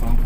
สอง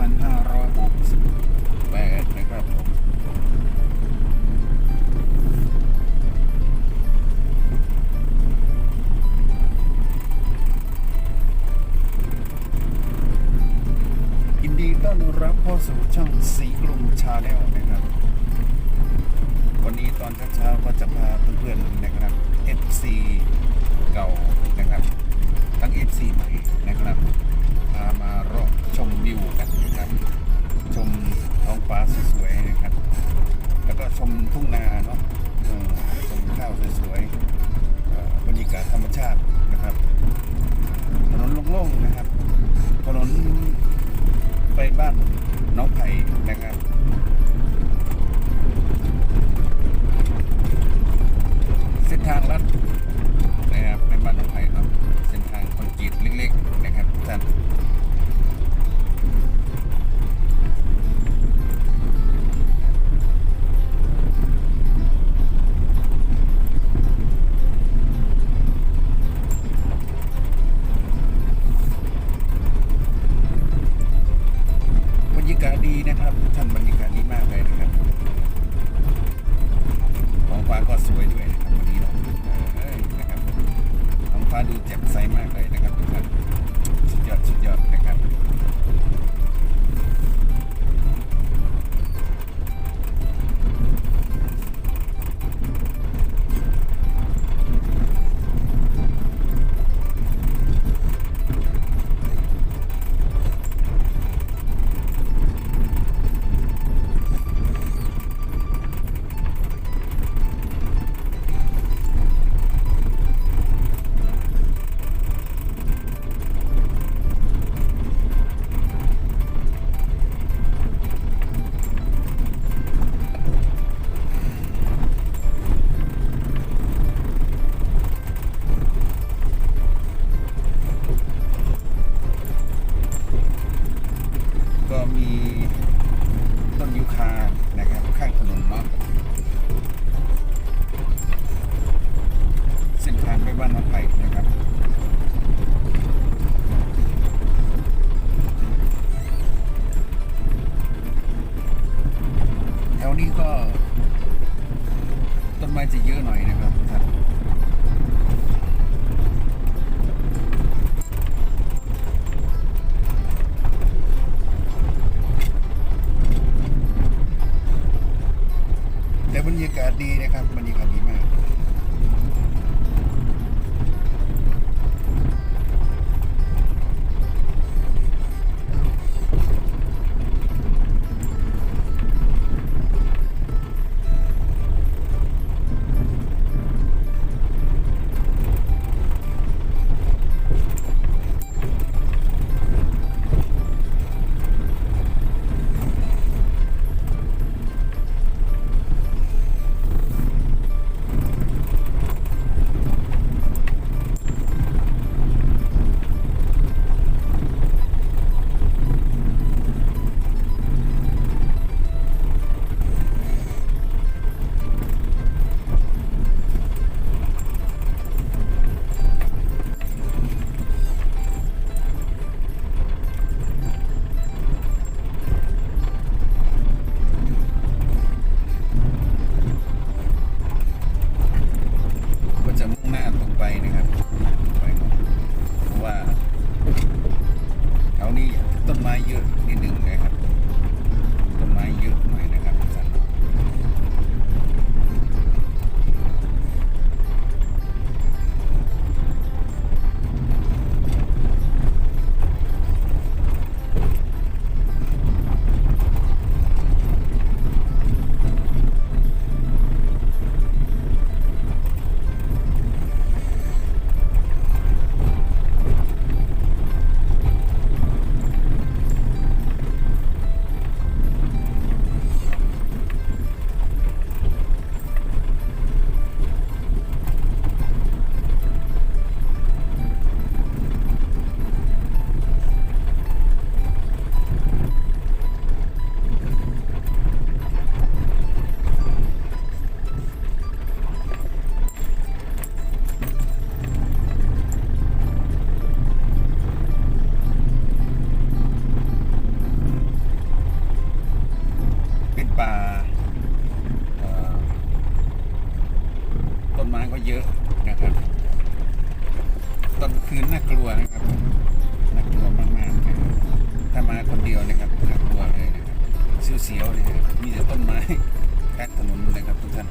แต่ต้นไม้แค่ถนนเลยครับทุกท่าน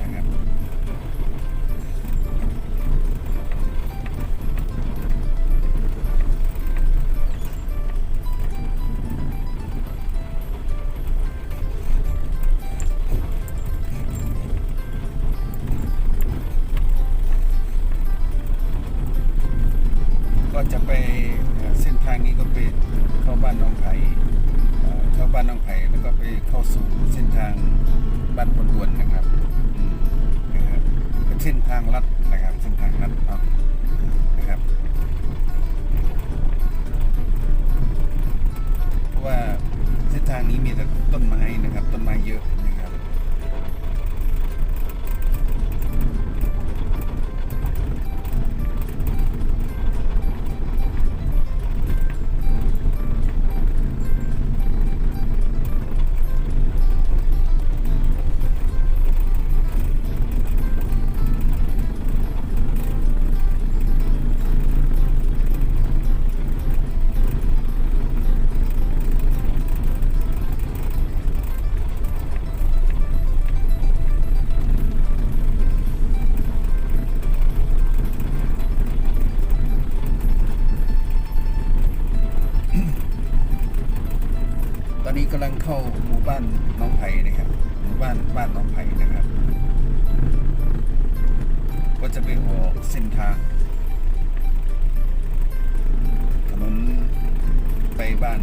นะครับก็จะไปเส้นทางนี้ก็ไปเข้าบ้านหน้องไผ่ บ้านน้องไผ่แล้วก็ไปเข้าสู่เส้นทางบ้านพลดวนนะครับนะครับเป็นเส้นทางลัดนะครับเส้นทางลัดเอานะครับเพราะว่าเส้นทางนี้มีแต่ต้นไม้นะครับ ต้นไม้เยอะ อนนี้กำลังเข้าหมู่บ้านน้องไผ่นะครับหมู่บ้านบ้านน้องไผ่นะครับ ก็จะไปออกเส้นทางถนนไปบ้าน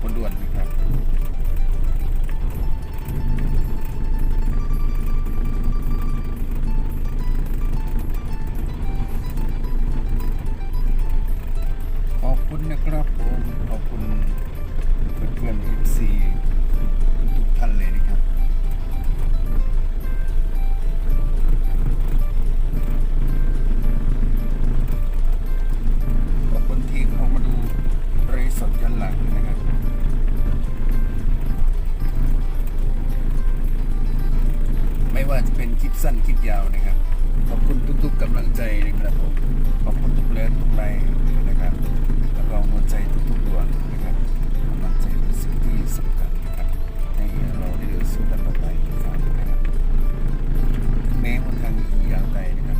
คนด่วน คลิปสั้นคลิปยาวนะครับ ขอบคุณทุกๆกำลังใจนะครับผมขอบคุณทุกเลิทุกไลน์นะครับแล้วก็หัวใจทุกๆดวงนะครับกำลังใจเป็นสิ่งที่สำคัญนะครับให้เราได้เดินสู้กันต่อไปนะครับแม้คนทางอีกยาวไกลนะครับ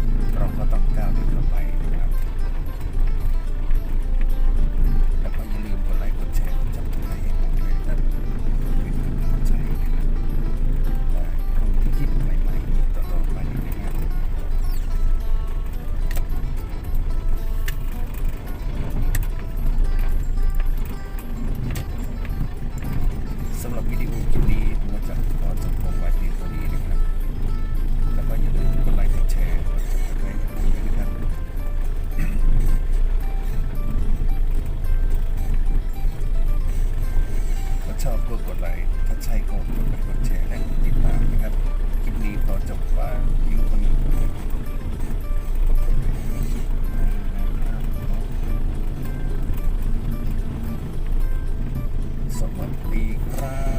ดีครับ